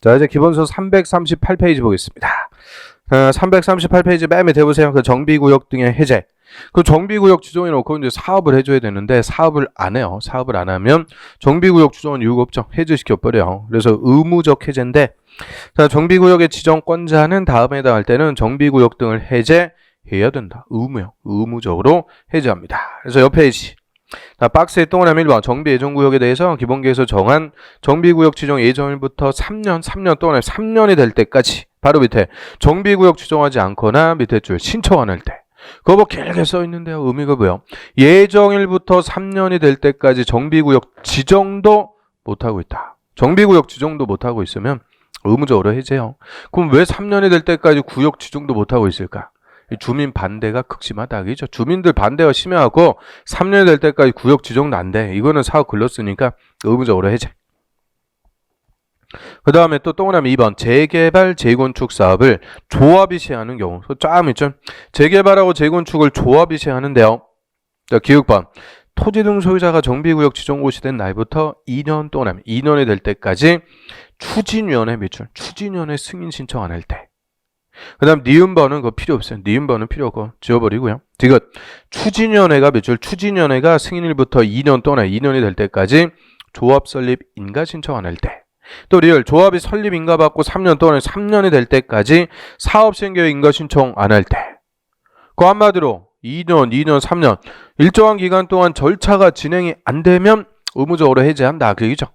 자, 이제 기본서 338페이지 보겠습니다. 어, 338페이지 맨 밑에 보세요. 그 정비구역 등의 해제. 그 정비구역 지정해 놓고 이제 사업을 해줘야 되는데 사업을 안 해요. 사업을 안 하면 정비구역 지정은 이유가 없죠. 해제시켜 버려요. 그래서 의무적 해제인데 자, 정비구역의 지정권자는 다음에 해당할 때는 정비구역 등을 해제해야 된다. 의무요. 의무적으로 해제합니다. 그래서 옆 페이지. 자, 박스에 동그라미 1번 정비 예정 구역에 대해서 기본계에서 정한 정비 구역 지정 예정일부터 3년, 3년 동안 3년이 될 때까지 바로 밑에 정비 구역 지정하지 않거나 밑에 줄 신청 안 할 때. 그거 뭐 길게 써 있는데요. 의미가 뭐예요? 예정일부터 3년이 될 때까지 정비 구역 지정도 못 하고 있다. 정비 구역 지정도 못 하고 있으면 의무적으로 해제요. 그럼 왜 3년이 될 때까지 구역 지정도 못 하고 있을까? 이 주민 반대가 극심하다. 그죠? 주민들 반대가 심해갖고 3년이 될 때까지 구역 지정도 안 돼. 이거는 사업 글렀으니까 의무적으로 해제. 그 다음에 또 동그라미 2번 재개발 재건축 사업을 조합이 시행하는 경우 쫙 있죠 재개발하고 재건축을 조합이 시행하는데요 자 기획반 토지 등 소유자가 정비구역 지정 고시 된 날부터 2년 동안 2년이 될 때까지 추진위원회 밑줄 추진위원회 승인 신청 안 할 때 그 다음 니은번은 그거 필요 없어요 니은번은 필요 없고 지워버리고요 디귿 추진위원회가 밑줄 추진위원회가 승인일부터 2년 동안 2년이 될 때까지 조합 설립 인가 신청 안 할 때 또 리얼 조합이 설립 인가 받고 3년 동안 3년이 될 때까지 사업 시행계획 인가 신청 안 할 때. 그 한마디로 2년, 2년, 3년 일정한 기간 동안 절차가 진행이 안 되면 의무적으로 해제한다 그 얘기죠.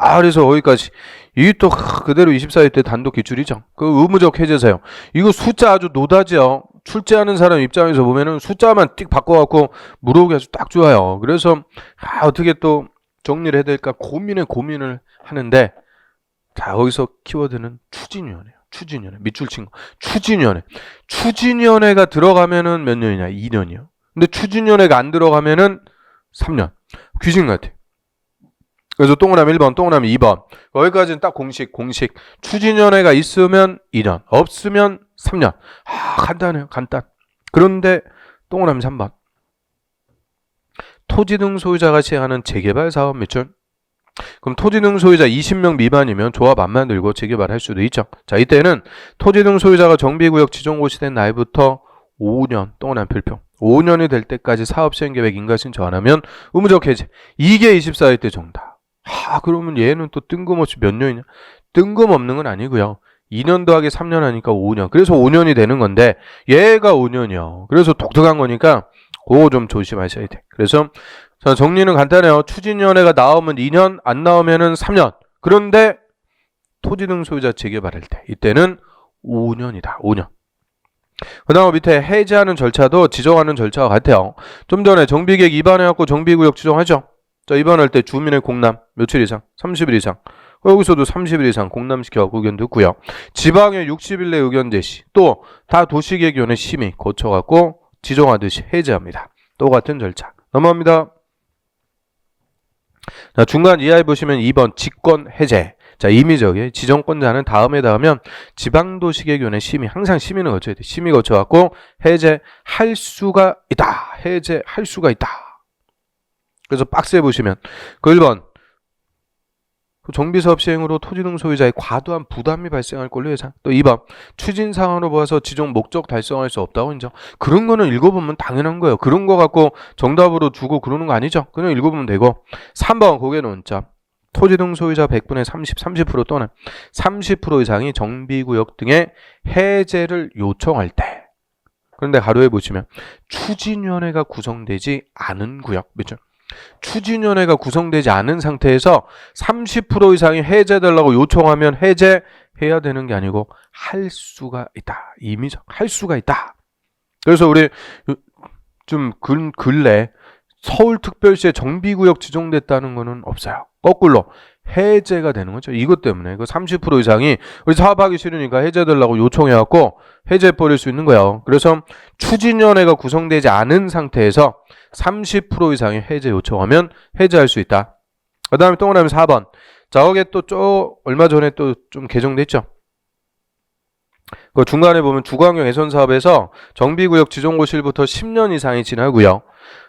아 그래서 거기까지 이게 또 그대로 24일 때 단독 기출이죠. 그 의무적 해제사요. 이거 숫자 아주 노다지요. 출제하는 사람 입장에서 보면은 숫자만 띡 바꿔갖고 물어보기 아주 딱 좋아요. 그래서 아, 어떻게 또 정리를 해야 될까 고민에 고민을 하는데 자 거기서 키워드는 추진위원회요. 추진위원회 밑줄 친 거. 추진위원회. 추진위원회가 들어가면은 몇 년이냐? 2년이요. 근데 추진위원회가 안 들어가면은 3년. 귀신 같아. 그래서 동그라미 1번, 동그라미 2번. 여기까지는 딱 공식, 공식. 추진위원회가 있으면 2년, 없으면 3년. 아, 간단해요, 간단. 그런데 동그라미 3번. 토지 등 소유자가 시행하는 재개발 사업 밑줄. 그럼 토지 등 소유자 20명 미만이면 조합 안 만들고 재개발할 수도 있죠. 자, 이때는 토지 등 소유자가 정비구역 지정고시 된 날부터 5년 동안 필표. 5년이 될 때까지 사업 시행 계획 인가 신청 안 하면 의무적 해제. 이게 24일 때 정답. 하, 그러면 얘는 또 뜬금없이 몇 년이냐? 뜬금없는 건 아니고요. 2년 더하기 3년 하니까 5년. 그래서 5년이 되는 건데 얘가 5년이요. 그래서 독특한 거니까 그거 좀 조심하셔야 돼. 그래서 자, 정리는 간단해요. 추진위원회가 나오면 2년, 안 나오면은 3년. 그런데 토지 등 소유자 재개발할 때 이때는 5년이다. 5년. 그 다음 밑에 해제하는 절차도 지정하는 절차와 같아요. 좀 전에 정비계획 입안해갖고 정비구역 지정하죠. 자, 입안할 때 주민의 공람 며칠 이상? 30일 이상. 여기서도 30일 이상 공람시켜갖고 의견 듣고요. 지방의 60일 내 의견 제시. 또 다 도시계획위원회 심의 거쳐갖고 지정하듯이 해제합니다. 똑같은 절차. 넘어갑니다. 자, 중간 이하에 보시면 2번 직권 해제. 자, 임의적인 지정권자는 다음에 닿으면 지방도시계획위원회 심의, 항상 심의는 거쳐야 돼. 심의 거쳐갖고 해제할 수가 있다. 해제할 수가 있다. 그래서 박스에 보시면 그 1번 그 정비사업 시행으로 토지 등 소유자의 과도한 부담이 발생할 걸로 예상. 또 2번 추진 상황으로 봐서 지정 목적 달성할 수 없다고 인정. 그런 거는 읽어보면 당연한 거예요. 그런 거 갖고 정답으로 주고 그러는 거 아니죠. 그냥 읽어보면 되고 3번 고개 논점. 토지 등 소유자 100분의 30, 30% 또는 30% 이상이 정비구역 등의 해제를 요청할 때 그런데 가로에 보시면 추진위원회가 구성되지 않은 구역 그죠? 추진위원회가 구성되지 않은 상태에서 30% 이상이 해제되려고 요청하면 해제해야 되는 게 아니고 할 수가 있다. 임의적 할 수가 있다. 그래서 우리 좀 근, 근래 서울특별시에 정비구역 지정됐다는 거는 없어요. 거꾸로 해제가 되는 거죠. 이것 때문에 그 30% 이상이 우리 사업하기 싫으니까 해제되려고 요청해갖고 해제 버릴 수 있는 거예요. 그래서 추진위원회가 구성되지 않은 상태에서 30% 이상의 해제 요청하면 해제할 수 있다. 그 다음에 동그라미 4번. 자, 거기에 또 쪼 얼마 전에 또 좀 개정됐죠. 그 중간에 보면 주거환경 개선 사업에서 정비구역 지정고실부터 10년 이상이 지나고요.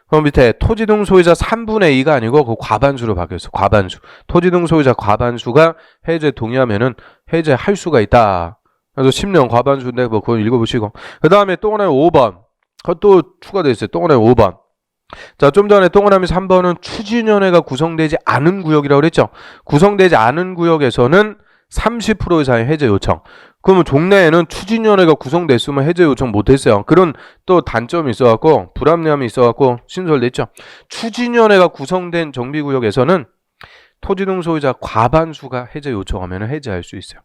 그럼 밑에 토지 등 소유자 3분의 2가 아니고 그 과반수로 바뀌었어. 과반수. 토지 등 소유자 과반수가 해제 동의하면은 해제할 수가 있다. 그래서 10년 과반수인데 뭐 그건 읽어보시고. 그 다음에 동그라미 5번. 그것도 추가되어 있어요. 동그라미 5번. 자, 좀 전에 동그라미 3번은 추진위원회가 구성되지 않은 구역이라고 그랬죠. 구성되지 않은 구역에서는 30% 이상의 해제 요청. 그러면 종래에는 추진위원회가 구성됐으면 해제 요청 못했어요. 그런 또 단점이 있어갖고 불합리함이 있어갖고 신설됐죠. 추진위원회가 구성된 정비구역에서는 토지 등 소유자 과반수가 해제 요청하면 해제할 수 있어요.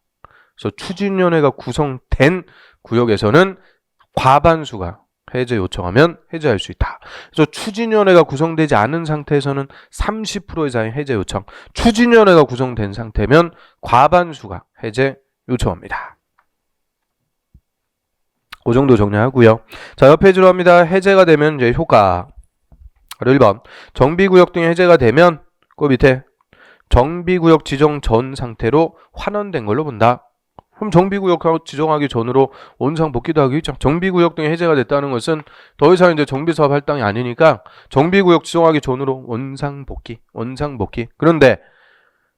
그래서 추진위원회가 구성된 구역에서는 과반수가 해제 요청하면 해제할 수 있다. 그래서 추진위원회가 구성되지 않은 상태에서는 30% 이상의 해제 요청, 추진위원회가 구성된 상태면 과반수가 해제 요청합니다. 그 정도 정리하고요. 자, 옆 페이지로 합니다. 해제가 되면 이제 효과. 1번. 정비구역 등이 해제가 되면 그 밑에 정비구역 지정 전 상태로 환원된 걸로 본다. 그럼 정비구역 지정하기 전으로 원상 복귀도 하겠죠. 정비구역 등이 해제가 됐다는 것은 더 이상 이제 정비사업 할당이 아니니까 정비구역 지정하기 전으로 원상 복귀, 원상 복귀. 그런데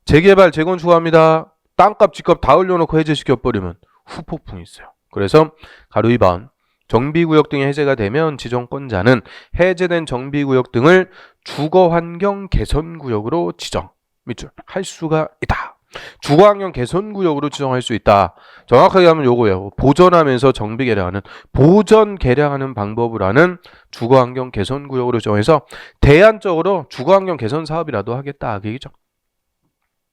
재개발, 재건축합니다. 땅값, 집값 다 올려놓고 해제시켜 버리면 후폭풍이 있어요. 그래서 가로 2번 정비구역 등이 해제가 되면 지정권자는 해제된 정비구역 등을 주거환경 개선구역으로 지정 밑줄 할 수가 있다. 주거환경 개선 구역으로 지정할 수 있다. 정확하게 하면 요거예요. 보전하면서 정비 개량하는 보전 개량하는 방법을 하는 주거환경 개선 구역으로 정해서 대안적으로 주거환경 개선 사업이라도 하겠다. 그얘기죠.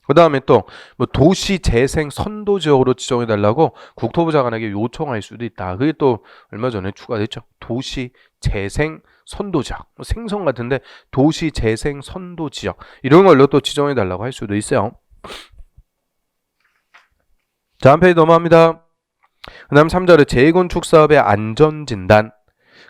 그 다음에 또 뭐 도시 재생 선도 지역으로 지정해 달라고 국토부 장관에게 요청할 수도 있다. 그게 또 얼마 전에 추가됐죠. 도시 재생 선도 지역. 뭐 생선 같은데 도시 재생 선도 지역 이런 걸로 또 지정해 달라고 할 수도 있어요. 자, 한 페이지 넘어갑니다. 그 다음 3절에 재건축 사업의 안전진단.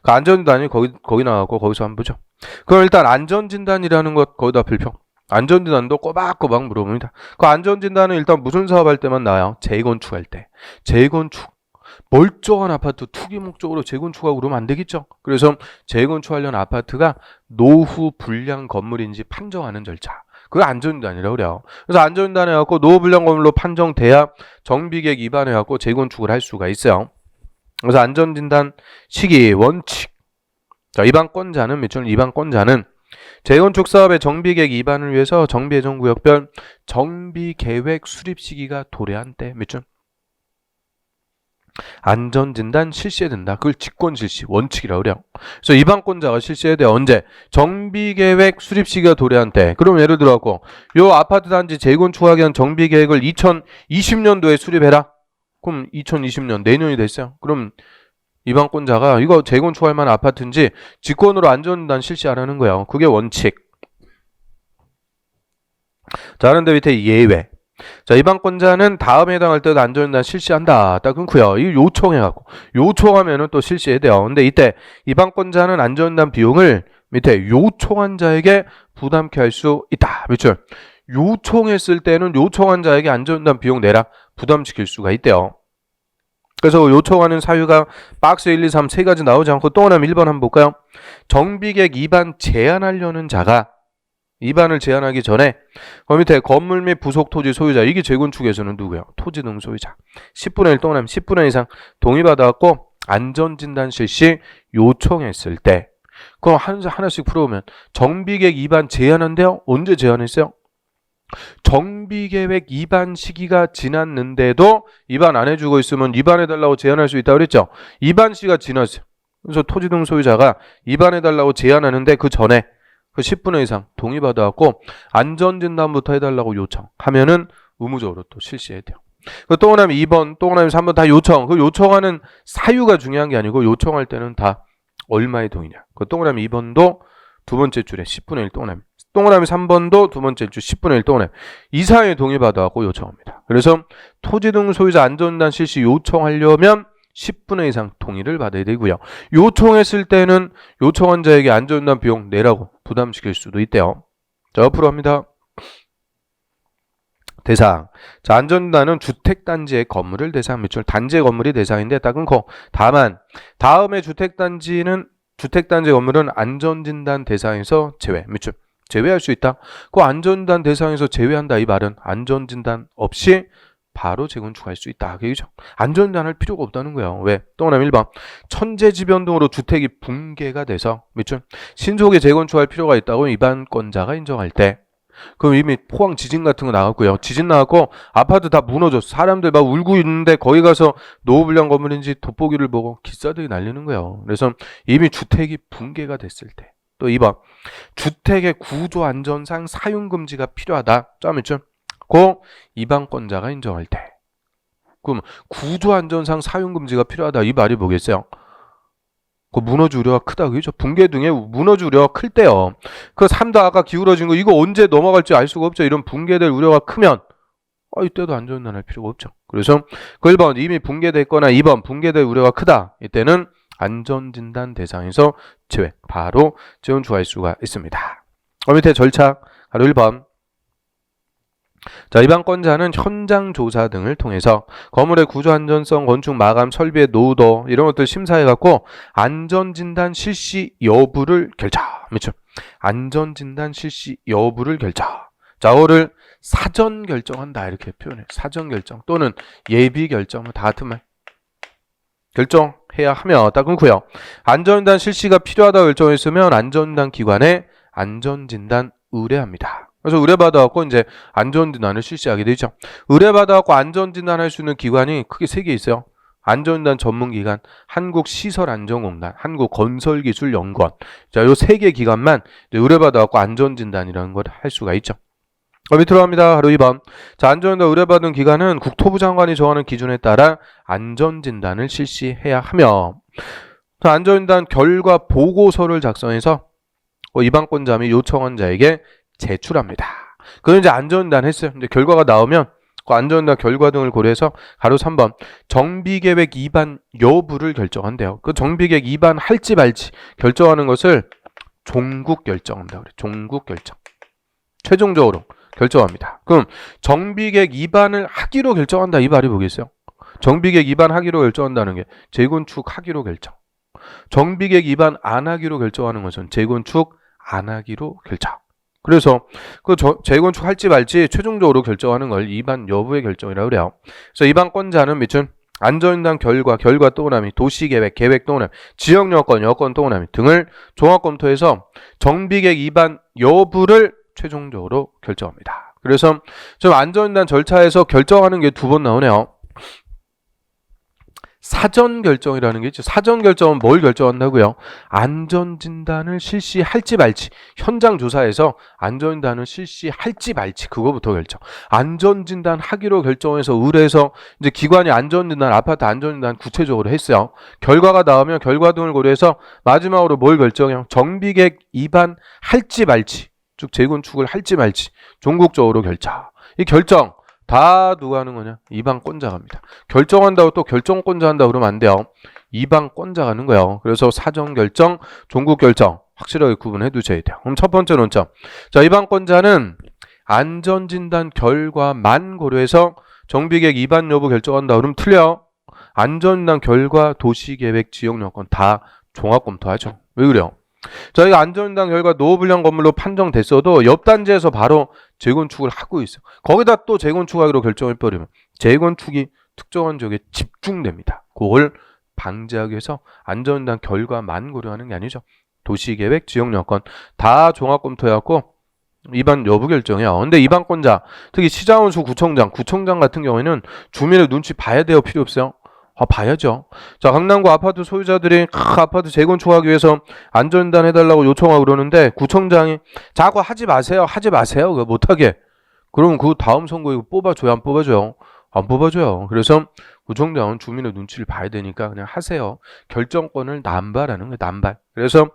그 안전진단이 거기, 거기 나왔고, 거기서 한번 보죠. 그럼 일단 안전진단이라는 것 거기다 필평. 안전진단도 꼬박꼬박 물어봅니다. 그 안전진단은 일단 무슨 사업할 때만 나와요? 재건축할 때. 재건축. 멀쩡한 아파트 투기 목적으로 재건축하고 그러면 안 되겠죠. 그래서 재건축하려는 아파트가 노후 불량 건물인지 판정하는 절차. 그게 안전진단이라고 그래요. 그래서 안전진단 해 갖고 노후 불량 건물로 판정돼야 정비계획 위반해 갖고 재건축을 할 수가 있어요. 그래서 안전진단 시기 원칙. 자, 위반권자는 밑줄 위반권자는 재건축 사업의 정비계획 위반을 위해서 정비예정구역별 정비계획 수립 시기가 도래한 때 몇줄 안전진단 실시해야 된다. 그걸 직권 실시 원칙이라고 그래요. 그래서 위반권자가 실시해야 돼. 언제? 정비계획 수립 시기가 도래한 때. 그럼 예를 들어갖고 요 아파트 단지 재건축하기 위한 정비계획을 2020년도에 수립해라. 그럼 2020년 내년이 됐어요. 그럼 위반권자가 이거 재건축할 만한 아파트인지 직권으로 안전단 실시하라는 거예요. 그게 원칙. 자, 그런데 밑에 예외. 자, 위반권자는 다음에 해당할 때도 안전단 실시한다. 딱 끊고요. 이 요청해갖고. 요청하면은 또 실시해야 돼요. 근데 이때 위반권자는 안전단 비용을 밑에 요청한 자에게 부담케 할 수 있다. 밑줄. 요청했을 때는 요청한 자에게 안전단 비용 내라. 부담시킬 수가 있대요. 그래서 요청하는 사유가 박스 1, 2, 3 세 가지 나오지 않고 또 하나 1번 한번 볼까요? 정비객 입안 제한하려는 자가 입안을 제한하기 전에 그 밑에 건물 및 부속 토지 소유자 이게 재건축에서는 누구야? 토지 등 소유자 10분의 1 동남 10분의 이상 동의받아갖고 안전진단 실시 요청했을 때 그럼 하나씩 풀어보면 정비객 입안 제한한대요? 언제 제한했어요? 정비계획 입안 시기가 지났는데도 입안 안 해주고 있으면 입안해달라고 제안할 수 있다고 그랬죠. 입안 시가 지났어요. 그래서 토지 등 소유자가 입안해달라고 제안하는데 그 전에 그 10분의 이상 동의받아갖고 안전진단부터 해달라고 요청하면은 의무적으로 또 실시해야 돼요. 그또 하나면 2번, 또 하나면 3번 다 요청. 그 요청하는 사유가 중요한 게 아니고 요청할 때는 다 얼마의 동의냐. 그 동그라미 2번도 두 번째 줄에 10분의 1 동그라미. 동그라미 3번도 두 번째 줄 10분의 1 동그라미. 이상의 동의받아갖고 요청합니다. 그래서 토지 등 소유자 안전단 실시 요청하려면 10분의 이상 동의를 받아야 되고요. 요청했을 때는 요청한 자에게 안전단 비용 내라고 부담시킬 수도 있대요. 자, 옆으로 합니다. 대상. 자, 안전단은 주택단지의 건물을 대상 밑줄 단지의 건물이 대상인데 딱 끊고 다만 다음에 주택단지는 주택단지 건물은 안전진단 대상에서 제외, 밑줄 제외할 수 있다. 그 안전진단 대상에서 제외한다 이 말은 안전진단 없이 바로 재건축할 수 있다. 그죠? 안전진단할 필요가 없다는 거예요. 왜? 또 하나 1번. 천재지변 등으로 주택이 붕괴가 돼서 밑줄 신속히 재건축할 필요가 있다고 위반권자가 인정할 때 그럼 이미 포항 지진 같은 거 나왔고요. 지진 나왔고 아파트 다 무너졌어. 사람들 막 울고 있는데 거기 가서 노후불량 건물인지 돋보기를 보고 기사들이 날리는 거예요. 그래서 이미 주택이 붕괴가 됐을 때. 또 2번. 주택의 구조 안전상 사용 금지가 필요하다. 점 있죠? 고 이방권자가 인정할 때. 그럼 구조 안전상 사용 금지가 필요하다. 이 말이 뭐겠어요? 그 무너질 우려가 크다 그죠? 붕괴 등의 무너질 우려가 클 때요. 그 3도 아까 기울어진 거 이거 언제 넘어갈지 알 수가 없죠. 이런 붕괴될 우려가 크면 아, 이때도 안전단할 필요가 없죠. 그래서 그 1번 이미 붕괴됐거나 2번 붕괴될 우려가 크다. 이때는 안전진단 대상에서 제외 바로 재건축할 수가 있습니다. 그 밑에 절차 바로 1번 자, 이방권자는 현장 조사 등을 통해서 건물의 구조 안전성, 건축 마감, 설비의 노후도 이런 것들 심사해 갖고 안전 진단 실시 여부를 결자. 그렇죠? 안전 진단 실시 여부를 결자. 자, 이거를 사전 결정한다 이렇게 표현해. 사전 결정 또는 예비 결정 다 같은 말. 결정해야 하며 딱 끊고요. 안전진단 실시가 필요하다 결정했으면 안전진단 기관에 안전진단 의뢰합니다. 그래서 의뢰받아갖고 이제 안전진단을 실시하게 되죠. 의뢰받아갖고 안전진단할 수 있는 기관이 크게 세 개 있어요. 안전진단 전문기관, 한국시설안전공단, 한국건설기술연구원. 자, 요 세 개 기관만 의뢰받아갖고 안전진단이라는 걸 할 수가 있죠. 어, 밑으로 갑니다. 바로 2번. 자, 안전진단 의뢰받은 기관은 국토부 장관이 정하는 기준에 따라 안전진단을 실시해야 하며, 자, 안전진단 결과 보고서를 작성해서 어, 이방권자 및 요청원자에게 제출합니다. 그건 이제 안전진단 했어요. 이제 결과가 나오면 그 안전진단 결과 등을 고려해서 가로 3번 정비계획 위반 여부를 결정한대요. 그 정비계획 위반 할지 말지 결정하는 것을 종국 결정한다. 그래. 종국 결정. 최종적으로 결정합니다. 그럼 정비계획 위반을 하기로 결정한다. 이 말이 뭐겠어요? 정비계획 위반하기로 결정한다는 게 재건축 하기로 결정. 정비계획 위반 안 하기로 결정하는 것은 재건축 안 하기로 결정. 그래서 그 저- 재건축 할지 말지 최종적으로 결정하는 걸 위반 여부의 결정이라고 그래요. 그래서 위반권자는 밑은 안전인단 결과, 결과 또나미, 도시계획, 계획 또나미, 지역 여건, 여건 또나미 등을 종합 검토해서 정비계획 위반 여부를 최종적으로 결정합니다. 그래서 좀 안전인단 절차에서 결정하는 게 두 번 나오네요. 사전 결정이라는 게 있죠. 사전 결정은 뭘 결정한다고요? 안전 진단을 실시할지 말지. 현장 조사에서 안전 진단을 실시할지 말지 그거부터 결정. 안전 진단 하기로 결정해서 의뢰해서 이제 기관이 안전 진단 아파트 안전 진단 구체적으로 했어요. 결과가 나오면 결과 등을 고려해서 마지막으로 뭘 결정해요? 정비계획 위반 할지 말지. 즉 재건축을 할지 말지 종국적으로 결정. 이 결정 다 누가 하는 거냐? 이방권자가 합니다. 결정한다고 또 결정권자 한다 그러면 안 돼요. 이방권자가 하는 거예요. 그래서 사전 결정, 종국 결정 확실하게 구분해 두셔야 돼요. 그럼 첫 번째 논점. 자, 이방권자는 안전진단 결과만 고려해서 정비계획 위반 여부 결정한다. 그러면 틀려. 안전진단 결과, 도시계획, 지역 여건 다 종합 검토하죠. 왜 그래요? 저희가 안전진단 결과 노후불량 건물로 판정됐어도 옆 단지에서 바로 재건축을 하고 있어요. 거기다 또 재건축하기로 결정해버리면 재건축이 특정한 지역에 집중됩니다. 그걸 방지하기 위해서 안전단 결과만 고려하는 게 아니죠. 도시계획, 지역여건 다 종합 검토해갖고 위반 여부 결정이야. 근데 위반권자, 특히 시장원수 구청장, 구청장 같은 경우에는 주민의 눈치 봐야 돼요? 필요 없어요? 아, 봐야죠. 자, 강남구 아파트 소유자들이 크, 아파트 재건축하기 위해서 안전단 해달라고 요청하고 그러는데 구청장이 자꾸 하지 마세요. 하지 마세요. 그거 못하게. 그러면 그 다음 선거에 뽑아줘요? 안 뽑아줘요? 안 뽑아줘요. 그래서 구청장은 주민의 눈치를 봐야 되니까 그냥 하세요. 결정권을 남발하는 거예요. 남발. 그래서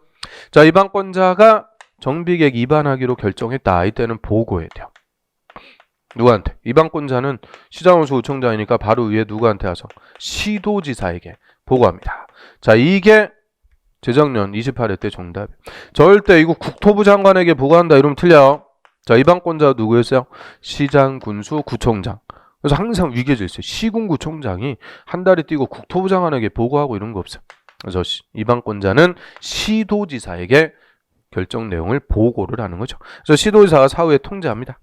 자, 이방권자가 정비계획 위반하기로 결정했다. 이때는 보고해야 돼요. 누구한테? 이방권자는 시장원수 구청장이니까 바로 위에 누구한테 와서 시도지사에게 보고합니다. 자, 이게 재작년 28회 때 정답. 절대 이거 국토부 장관에게 보고한다 이러면 틀려. 자, 이방권자 누구였어요? 시장, 군수, 구청장. 그래서 항상 위계질 있어요. 시군구청장이 한 달에 뛰고 국토부 장관에게 보고하고 이런 거 없어요. 그래서 시- 이방권자는 시도지사에게 결정 내용을 보고를 하는 거죠. 그래서 시도지사가 사후에 통제합니다.